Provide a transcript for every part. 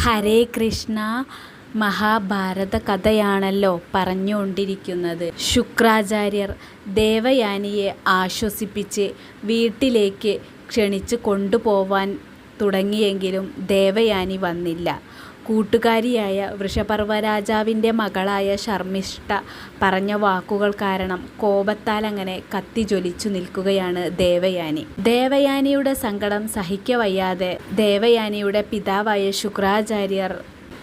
ഹരേ കൃഷ്ണ മഹാഭാരത കഥയാണല്ലോ പറഞ്ഞുകൊണ്ടിരിക്കുന്നത്. ശുക്രാചാര്യർ ദേവയാനിയെ ആശ്വസിപ്പിച്ച് വീട്ടിലേക്ക് ക്ഷണിച്ച് കൊണ്ടുപോവാൻ തുടങ്ങിയെങ്കിലും ദേവയാനി വന്നില്ല. കൂട്ടുകാരിയായ വൃഷപർവരാജാവിന്റെ മകളായ ശർമ്മിഷ്ഠ പറഞ്ഞ വാക്കുകൾ കാരണം കോപത്താൽ അങ്ങനെ കത്തി കത്തിജ്വലിച്ചു നിൽക്കുകയാണ് ദേവയാനി. ദേവയാനിയുടെ സങ്കടം സഹിക്കവയ്യാതെ ദേവയാനിയുടെ പിതാവായ ശുക്രാചാര്യർ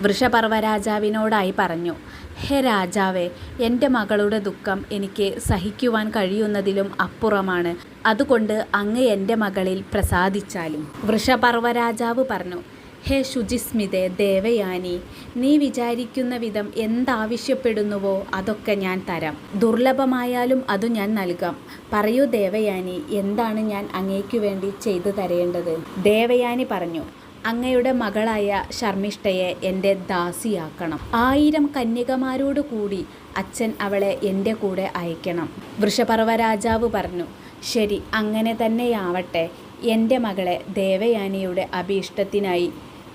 വൃഷപർവരാജാവിനോടായി പറഞ്ഞു ഹേ രാജാവേ എന്റെ മകളുടെ ദുഃഖം എനിക്ക് സഹിക്കുവാൻ കഴിയുന്നതിലും അപ്പുറമാണ്. അതുകൊണ്ട് അങ്ങ് എന്റെ മകളിൽ പ്രസാദിച്ചാലും. വൃഷപർവരാജാവ് പറഞ്ഞു ഹേ ശുചിസ്മിതേ ദേവയാനി നീ വിചാരിക്കുന്ന വിധം എന്താവശ്യപ്പെടുന്നുവോ അതൊക്കെ ഞാൻ തരാം. ദുർലഭമായാലും അതു ഞാൻ നൽകാം. പറയൂ ദേവയാനി എന്താണ് ഞാൻ അങ്ങേക്കു വേണ്ടി ചെയ്തു തരേണ്ടത്? ദേവയാനി പറഞ്ഞു അങ്ങയുടെ മകളായ ശർമ്മിഷ്ഠയെ എന്റെ ദാസിയാക്കണം. ആയിരം കന്യകമാരോട് കൂടി അച്ഛൻ അവളെ എന്റെ കൂടെ അയക്കണം. വൃഷപർവരാജാവ് പറഞ്ഞു ശരി അങ്ങനെ തന്നെയാവട്ടെ. എന്റെ മകളെ ദേവയാനിയുടെ അഭീഷ്ടത്തിനായി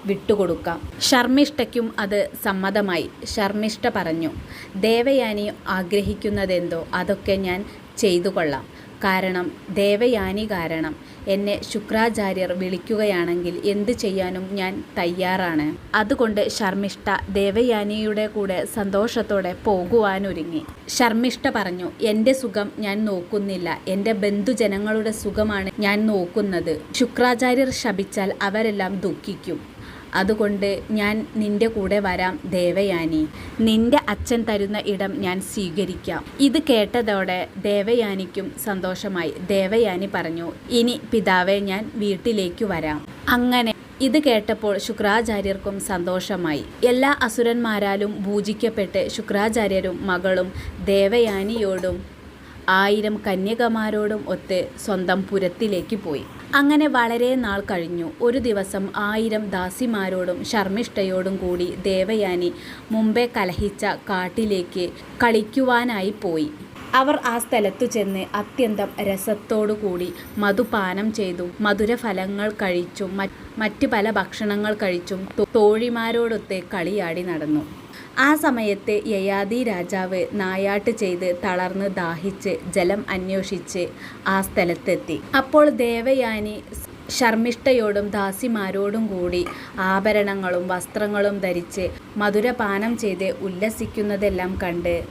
വിട്ടുകൊടുക്കാം. ശർമ്മിഷ്ഠയ്ക്കും അത് സമ്മതമായി. ശർമ്മിഷ്ഠ പറഞ്ഞു ദേവയാനി ആഗ്രഹിക്കുന്നതെന്തോ അതൊക്കെ ഞാൻ ചെയ്തു കൊള്ളാം കാരണം ദേവയാനി കാരണം എന്നെ ശുക്രാചാര്യർ വിളിക്കുകയാണെങ്കിൽ എന്ത് ചെയ്യാനും ഞാൻ തയ്യാറാണ്. അതുകൊണ്ട് ശർമ്മിഷ്ഠ ദേവയാനിയുടെ കൂടെ സന്തോഷത്തോടെ പോകുവാനൊരുങ്ങി. ശർമ്മിഷ്ഠ പറഞ്ഞു എന്റെ സുഖം ഞാൻ നോക്കുന്നില്ല. എന്റെ ബന്ധുജനങ്ങളുടെ സുഖമാണ് ഞാൻ നോക്കുന്നത്. ശുക്രാചാര്യർ ശപിച്ചാൽ അവരെല്ലാം ദുഃഖിക്കും. അതുകൊണ്ട് ഞാൻ നിന്റെ കൂടെ വരാം ദേവയാനി. നിന്റെ അച്ഛൻ തരുന്ന ഇടം ഞാൻ സ്വീകരിക്കാം. ഇത് കേട്ടതോടെ ദേവയാനിക്കും സന്തോഷമായി. ദേവയാനി പറഞ്ഞു ഇനി പിതാവെ ഞാൻ വീട്ടിലേക്ക് വരാം. അങ്ങനെ ഇത് കേട്ടപ്പോൾ ശുക്രാചാര്യർക്കും സന്തോഷമായി. എല്ലാ അസുരന്മാരാലും പൂജിക്കപ്പെട്ട് ശുക്രാചാര്യരും മകളും ദേവയാനിയോടും ആയിരം കന്യകമാരോടും ഒത്ത് സ്വന്തം പുരത്തിലേക്ക് പോയി. അങ്ങനെ വളരെ നാൾ കഴിഞ്ഞു. ഒരു ദിവസം ആയിരം ദാസിമാരോടും ശർമ്മിഷ്ഠയോടും കൂടി ദേവയാനി മുമ്പേ കലഹിച്ച കാട്ടിലേക്ക് കളിക്കുവാനായി പോയി. അവർ ആ സ്ഥലത്തു ചെന്ന് അത്യന്തം രസത്തോടു കൂടി മധുപാനം ചെയ്തു. മധുരഫലങ്ങൾ കഴിച്ചും. മറ്റ് പല ഭക്ഷണങ്ങൾ കഴിച്ചും തോഴിമാരോടൊത്ത് കളിയാടി നടന്നു. ആ സമയത്ത് യയാതി രാജാവ് നായാട്ട് ചെയ്ത് തളർന്ന് ദാഹിച്ച് ജലം അന്വേഷിച്ച് ആ സ്ഥലത്തെത്തി. അപ്പോൾ ദേവയാനി ശർമ്മിഷ്ഠയോടും ദാസിമാരോടും കൂടി ആഭരണങ്ങളും വസ്ത്രങ്ങളും ധരിച്ച് മധുരപാനം ചെയ്ത് ഉല്ലസിക്കുന്നതെല്ലാം കണ്ട്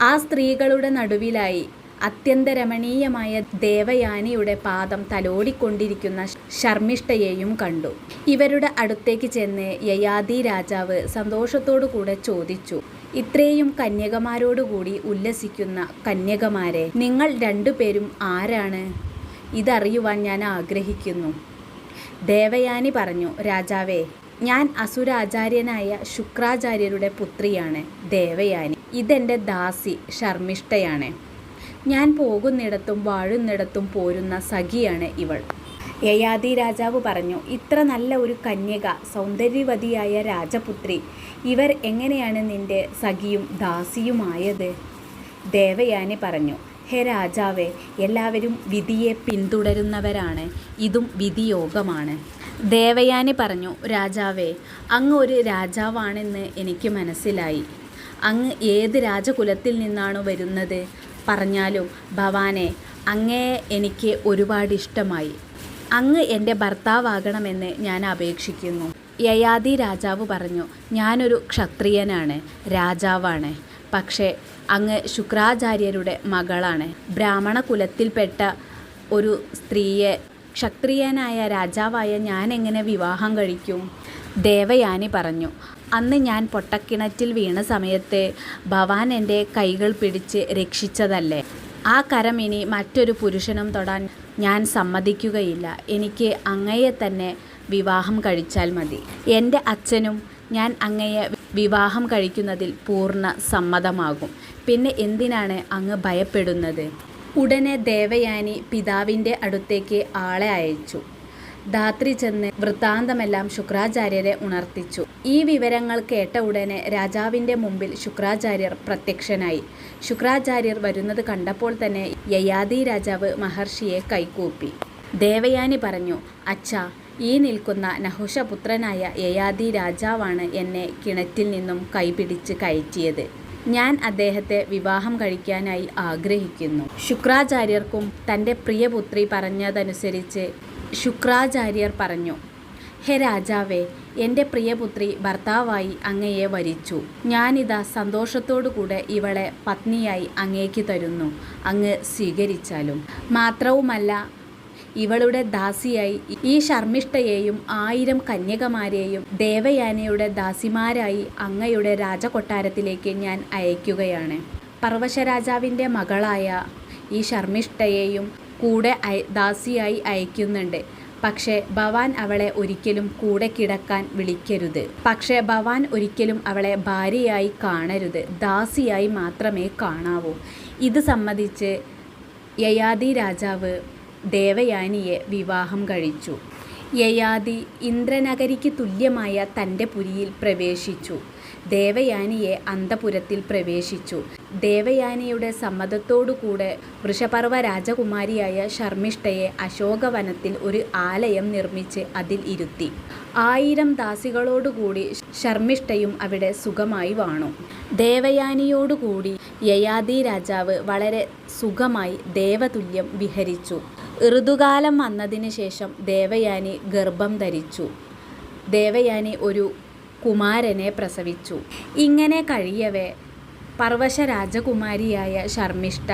ആ സ്ത്രീകളുടെ നടുവിലായി അത്യന്തരമണീയമായ ദേവയാനിയുടെ പാദം തലോടിക്കൊണ്ടിരിക്കുന്ന ശർമ്മിഷ്ഠയെയും കണ്ടു. ഇവരുടെ അടുത്തേക്ക് ചെന്ന് യയാദി രാജാവ് സന്തോഷത്തോടു കൂടെ ചോദിച്ചു ഇത്രയും കന്യകമാരോടുകൂടി ഉല്ലസിക്കുന്ന കന്യകമാരെ നിങ്ങൾ രണ്ടുപേരും ആരാണ്? ഇതറിയുവാൻ ഞാൻ ആഗ്രഹിക്കുന്നു. ദേവയാനി പറഞ്ഞു രാജാവേ ഞാൻ അസുരാചാര്യനായ ശുക്രാചാര്യരുടെ പുത്രിയാണ് ദേവയാനി. ഇതെന്റെ ദാസി ശർമ്മിഷ്ഠയാണ്. ഞാൻ പോകുന്നിടത്തും വാഴുന്നിടത്തും പോരുന്ന സഖിയാണ് ഇവൾ. യയാതി രാജാവ് പറഞ്ഞു ഇത്ര നല്ല ഒരു കന്യക സൗന്ദര്യവതിയായ രാജപുത്രി ഇവർ എങ്ങനെയാണ് നിന്റെ സഖിയും ദാസിയുമായത്? ദേവയാനി പറഞ്ഞു ഹേ രാജാവേ എല്ലാവരും വിധിയെ പിന്തുടരുന്നവരാണ് ഇതും വിധിയോഗമാണ്. ദേവയാനി പറഞ്ഞു രാജാവേ അങ്ങ് ഒരു രാജാവാണെന്ന് എനിക്ക് മനസ്സിലായി. അങ്ങ് ഏത് രാജകുലത്തിൽ നിന്നാണ് വരുന്നത്? പറഞ്ഞാലും ഭവാനെ അങ്ങേ എനിക്ക് ഒരുപാട് ഇഷ്ടമായി. അങ്ങ് എന്റെ ഭർത്താവാകണമെന്ന് ഞാൻ അപേക്ഷിക്കുന്നു. യയാതി രാജാവ് പറഞ്ഞു ഞാനൊരു ക്ഷത്രിയനാണ് രാജാവാണ്. പക്ഷേ അങ്ങ് ശുക്രാചാര്യരുടെ മകളാണ്. ബ്രാഹ്മണ കുലത്തിൽപ്പെട്ട ഒരു സ്ത്രീയെ ക്ഷത്രിയനായ രാജാവായ ഞാൻ എങ്ങനെ വിവാഹം കഴിക്കും? ദേവയാനി പറഞ്ഞു അന്ന് ഞാൻ പൊട്ടക്കിണറ്റിൽ വീണ സമയത്ത് ഭവാൻ എന്റെ കൈകൾ പിടിച്ച് രക്ഷിച്ചതല്ലേ? ആ കരം ഇനി മറ്റൊരു പുരുഷനും തൊടാൻ ഞാൻ സമ്മതിക്കുകയില്ല. എനിക്ക് അങ്ങയെ തന്നെ വിവാഹം കഴിച്ചാൽ മതി. എന്റെ അച്ഛനും ഞാൻ അങ്ങയെ വിവാഹം കഴിക്കുന്നതിൽ പൂർണ സമ്മതമാകും. പിന്നെ എന്തിനാണ് അങ്ങ് ഭയപ്പെടുന്നത്? ഉടനെ ദേവയാനി പിതാവിന്റെ അടുത്തേക്ക് ആളെ അയച്ചു. ധാത്രി ചെന്ന് വൃത്താന്തമെല്ലാം ശുക്രാചാര്യരെ ഉണർത്തിച്ചു. ഈ വിവരങ്ങൾ കേട്ട ഉടനെ രാജാവിന്റെ മുമ്പിൽ ശുക്രാചാര്യർ പ്രത്യക്ഷനായി. ശുക്രാചാര്യർ വരുന്നത് കണ്ടപ്പോൾ തന്നെ യയാദി രാജാവ് മഹർഷിയെ കൈകൂപ്പി. ദേവയാനി പറഞ്ഞു അച്ഛാ ഈ നിൽക്കുന്ന നഹുഷപുത്രനായ യയാദി രാജാവാണ് എന്നെ കിണറ്റിൽ നിന്നും കൈപിടിച്ച് കയറ്റിയത്. ഞാൻ അദ്ദേഹത്തെ വിവാഹം കഴിക്കാനായി ആഗ്രഹിക്കുന്നു ശുക്രാചാര്യർക്കും തന്റെ പ്രിയപുത്രി പറഞ്ഞതനുസരിച്ച് ശുക്രാചാര്യർ പറഞ്ഞു ഹേ രാജാവേ എന്റെ പ്രിയപുത്രി ഭർത്താവായി അങ്ങയെ വരിച്ചു. ഞാനിതാ സന്തോഷത്തോടുകൂടെ ഇവളെ പത്നിയായി അങ്ങേക്ക് തരുന്നു. അങ്ങ് സ്വീകരിച്ചാലും. മാത്രവുമല്ല ഇവളുടെ ദാസിയായി ഈ ശർമ്മിഷ്ഠയെയും ആയിരം കന്യകമാരെയും ദേവയാനയുടെ ദാസിമാരായി അങ്ങയുടെ രാജകൊട്ടാരത്തിലേക്ക് ഞാൻ അയക്കുകയാണ്. പർവശരാജാവിന്റെ മകളായ ഈ ശർമ്മിഷ്ഠയെയും കൂടെ ദാസിയായി അയക്കുന്നുണ്ട്. പക്ഷേ ഭവാൻ അവളെ ഒരിക്കലും കൂടെ കിടക്കാൻ വിളിക്കരുത്. പക്ഷേ ഭവാൻ ഒരിക്കലും അവളെ ഭാര്യയായി കാണരുത്. ദാസിയായി മാത്രമേ കാണാവൂ. ഇത് സംബന്ധിച്ച് യയാദി രാജാവ് ദേവയാനിയെ വിവാഹം കഴിച്ചു. യയാദി ഇന്ദ്രനഗരിക്ക് തുല്യമായ തന്റെ പുരിയിൽ പ്രവേശിച്ചു. ദേവയാനിയെ അന്തപുരത്തിൽ പ്രവേശിച്ചു. ദേവയാനിയുടെ സമ്മതത്തോടുകൂടെ വൃഷപർവ രാജകുമാരിയായ ശർമ്മിഷ്ഠയെ അശോകവനത്തിൽ ഒരു ആലയം നിർമ്മിച്ച് അതിൽ ഇരുത്തി. ആയിരം ദാസികളോടുകൂടി ശർമ്മിഷ്ഠയും അവിടെ സുഖമായി വാണു. ദേവയാനിയോടുകൂടി യയാദി രാജാവ് വളരെ സുഖമായി ദേവതുല്യം വിഹരിച്ചു. ഋതുകാലം വന്നതിന് ശേഷം ദേവയാനി ഗർഭം ധരിച്ചു. ദേവയാനി ഒരു കുമാരനെ പ്രസവിച്ചു. ഇങ്ങനെ കഴിയവേ പർവശ രാജകുമാരിയായ ശർമ്മിഷ്ഠ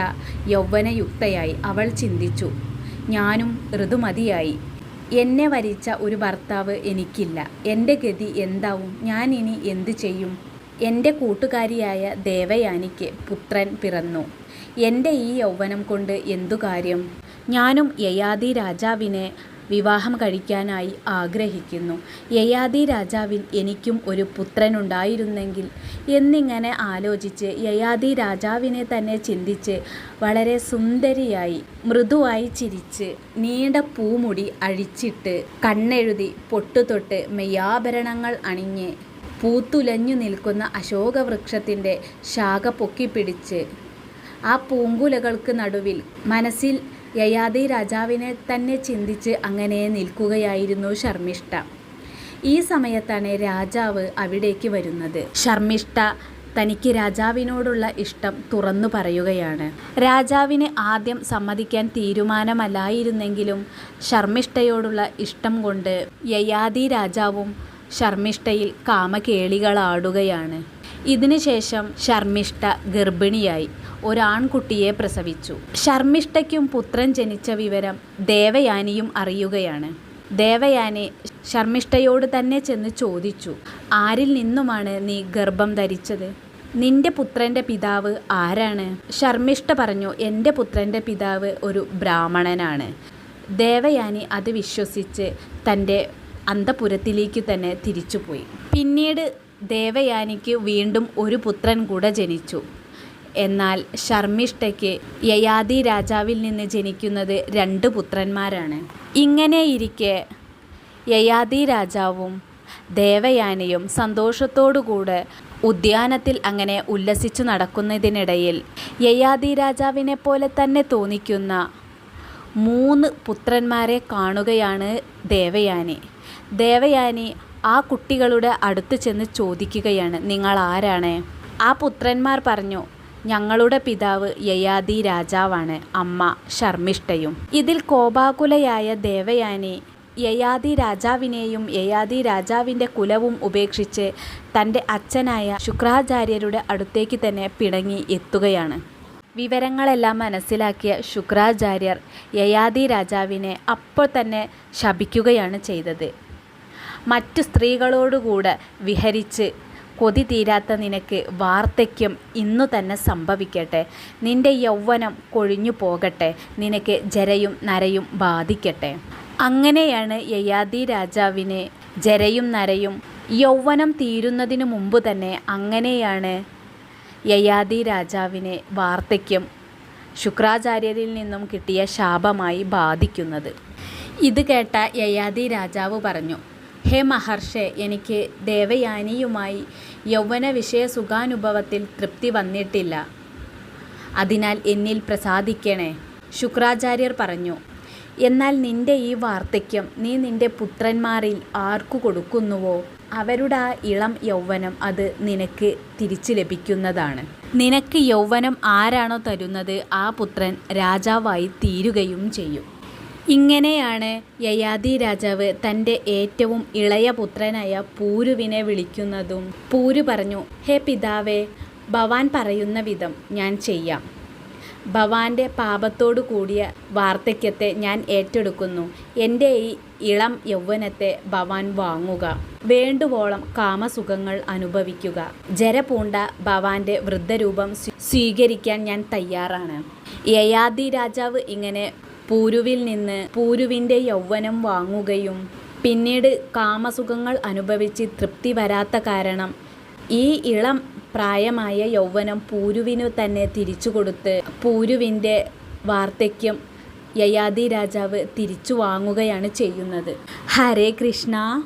യൗവനയുക്തയായി അവൾ ചിന്തിച്ചു. ഞാനും ഋതുമതിയായി. എന്നെ വരിച്ച ഒരു ഭർത്താവ് എനിക്കില്ല. എന്റെ ഗതി എന്താവും? ഞാൻ ഇനി എന്തു ചെയ്യും? എന്റെ കൂട്ടുകാരിയായ ദേവയാനിക്ക് പുത്രൻ പിറന്നു. എന്റെ ഈ യൗവനം കൊണ്ട് എന്തു കാര്യം? ഞാനും യയാതി രാജാവിനെ വിവാഹം കഴിക്കാനായി ആഗ്രഹിക്കുന്നു. യയാതി രാജാവിൽ എനിക്കും ഒരു പുത്രനുണ്ടായിരുന്നെങ്കിൽ എന്നിങ്ങനെ ആലോചിച്ച് യയാതി രാജാവിനെ തന്നെ ചിന്തിച്ച് വളരെ സുന്ദരിയായി മൃദുവായി ചിരിച്ച് നീണ്ട പൂമുടി അഴിച്ചിട്ട് കണ്ണെഴുതി പൊട്ടുതൊട്ട് മെയ്യാഭരണങ്ങൾ അണിഞ്ഞ് പൂത്തുലഞ്ഞു നിൽക്കുന്ന അശോകവൃക്ഷത്തിന്റെ ശാഖ പൊക്കിപ്പിടിച്ച് ആ പൂങ്കുലകൾക്ക് നടുവിൽ മനസ്സിൽ യയാതി രാജാവിനെ തന്നെ ചിന്തിച്ച് അങ്ങനെ നിൽക്കുകയായിരുന്നു ശർമ്മിഷ്ഠ. ഈ സമയത്താണ് രാജാവ് അവിടേക്ക് വരുന്നത്. ശർമ്മിഷ്ഠ തനിക്ക് രാജാവിനോടുള്ള ഇഷ്ടം തുറന്നു പറയുകയാണ്. രാജാവിന് ആദ്യം സമ്മതിക്കാൻ തീരുമാനമല്ലായിരുന്നെങ്കിലും ശർമ്മിഷ്ഠയോടുള്ള ഇഷ്ടം കൊണ്ട് യയാതി രാജാവും ശർമ്മിഷ്ഠയിൽ കാമകേളികളാടുകയാണ്. ഇതിനുശേഷം ശർമ്മിഷ്ഠ ഗർഭിണിയായി. ഒരാൺകുട്ടിയെ പ്രസവിച്ചു. ശർമ്മിഷ്ഠയ്ക്കും പുത്രൻ ജനിച്ച വിവരം ദേവയാനിയും അറിയുകയാണ്. ദേവയാനി ശർമ്മിഷ്ഠയോട് തന്നെ ചെന്ന് ചോദിച്ചു ആരിൽ നിന്നുമാണ് നീ ഗർഭം ധരിച്ചത്? നിന്റെ പുത്രന്റെ പിതാവ് ആരാണ്? ശർമ്മിഷ്ഠ പറഞ്ഞു എന്റെ പുത്രന്റെ പിതാവ് ഒരു ബ്രാഹ്മണനാണ്. ദേവയാനി അത് വിശ്വസിച്ച് തന്റെ അന്തപുരത്തിലേക്ക് തന്നെ തിരിച്ചുപോയി. പിന്നീട് ദേവയാനിക്ക് വീണ്ടും ഒരു പുത്രൻ കൂടെ ജനിച്ചു. എന്നാൽ ശർമ്മിഷ്ഠയ്ക്ക് യയാതി രാജാവിൽ നിന്ന് ജനിക്കുന്നത് രണ്ട് പുത്രന്മാരാണ്. ഇങ്ങനെയിരിക്കെ യയാതി രാജാവും ദേവയാനിയും സന്തോഷത്തോടുകൂടെ ഉദ്യാനത്തിൽ അങ്ങനെ ഉല്ലസിച്ചു നടക്കുന്നതിനിടയിൽ യയാതി രാജാവിനെ പോലെ തന്നെ തോന്നിക്കുന്ന മൂന്ന് പുത്രന്മാരെ കാണുകയാണ് ദേവയാനി. ദേവയാനി ആ കുട്ടികളുടെ അടുത്ത് ചെന്ന് ചോദിക്കുകയാണ് നിങ്ങൾ ആരാണ് ആ പുത്രന്മാർ പറഞ്ഞു ഞങ്ങളുടെ പിതാവ് യയാദി രാജാവാണ് അമ്മ ശർമ്മിഷ്ഠയും. ഇതിൽ കോപാകുലയായ ദേവയാനി യയാദി രാജാവിനെയും യയാദി രാജാവിന്റെ കുലവും ഉപേക്ഷിച്ച് തന്റെ അച്ഛനായ ശുക്രാചാര്യരുടെ അടുത്തേക്ക് തന്നെ പിണങ്ങി എത്തുകയാണ്. വിവരങ്ങളെല്ലാം മനസ്സിലാക്കിയ ശുക്രാചാര്യർ യയാദി രാജാവിനെ അപ്പോൾ തന്നെ ശപിക്കുകയാണ് ചെയ്തത്. മറ്റു സ്ത്രീകളോടുകൂടെ വിഹരിച്ച് കൊതി തീരാത്ത നിനക്ക് വാർദ്ധക്യം ഇന്നു തന്നെ സംഭവിക്കട്ടെ. നിന്റെ യൗവനം കൊഴിഞ്ഞു പോകട്ടെ. നിനക്ക് ജരയും നരയും ബാധിക്കട്ടെ. അങ്ങനെയാണ് യയാദി രാജാവിന് ജരയും നരയും യൗവനം തീരുന്നതിനു മുമ്പ് തന്നെ അങ്ങനെയാണ് യയാദി രാജാവിനെ വാർദ്ധക്യം ശുക്രാചാര്യരിൽ നിന്നും കിട്ടിയ ശാപമായി ബാധിക്കുന്നത്. ഇത് കേട്ട യയാദി രാജാവ് പറഞ്ഞു ഹേ മഹർഷെ എനിക്ക് ദേവയാനിയുമായി യൗവന വിഷയ സുഖാനുഭവത്തിൽ തൃപ്തി വന്നിട്ടില്ല. അതിനാൽ എന്നിൽ പ്രസാദിക്കണേ ശുക്രാചാര്യർ പറഞ്ഞു. എന്നാൽ നിന്റെ ഈ വാർദ്ധക്യം നീ നിന്റെ പുത്രന്മാരിൽ ആർക്കു കൊടുക്കുന്നുവോ? അവരുടെ ആ ഇളം യൗവനം അത് നിനക്ക് തിരിച്ചു ലഭിക്കുന്നതാണ്. നിനക്ക് യൗവനം ആരാണോ തരുന്നത് ആ പുത്രൻ രാജാവായി തീരുകയും ചെയ്യും. ഇങ്ങനെയാണ് യയാതി രാജാവ് തന്റെ ഏറ്റവും ഇളയ പുത്രനായ പൂരുവിനെ വിളിക്കുന്നതും. പൂരു പറഞ്ഞു ഹേ പിതാവേ ഭവാൻ പറയുന്ന വിധം ഞാൻ ചെയ്യാം. ഭവാന്റെ പാപത്തോടു കൂടിയ വാർദ്ധക്യത്തെ ഞാൻ ഏറ്റെടുക്കുന്നു. എന്റെ ഈ ഇളം യൗവനത്തെ ഭവാൻ വാങ്ങുക. വേണ്ടുവോളം കാമസുഖങ്ങൾ അനുഭവിക്കുക. ജരപൂണ്ട ഭവാന്റെ വൃദ്ധരൂപം സ്വീകരിക്കാൻ ഞാൻ തയ്യാറാണ്. യയാതി രാജാവ് ഇങ്ങനെ പൂരുവിൽ നിന്ന് പൂരുവിന്റെ യൗവനം വാങ്ങുകയും പിന്നീട് കാമസുഖങ്ങൾ അനുഭവിച്ച് തൃപ്തി വരാത്ത കാരണം ഈ ഇളം പ്രായമായ യൗവനം പൂരുവിനു തന്നെ തിരിച്ചു കൊടുത്ത് പൂരുവിന്റെ വാർദ്ധക്യം യയാതി രാജാവ് തിരിച്ചു വാങ്ങുകയാണ് ചെയ്യുന്നത്. ഹരേ കൃഷ്ണ.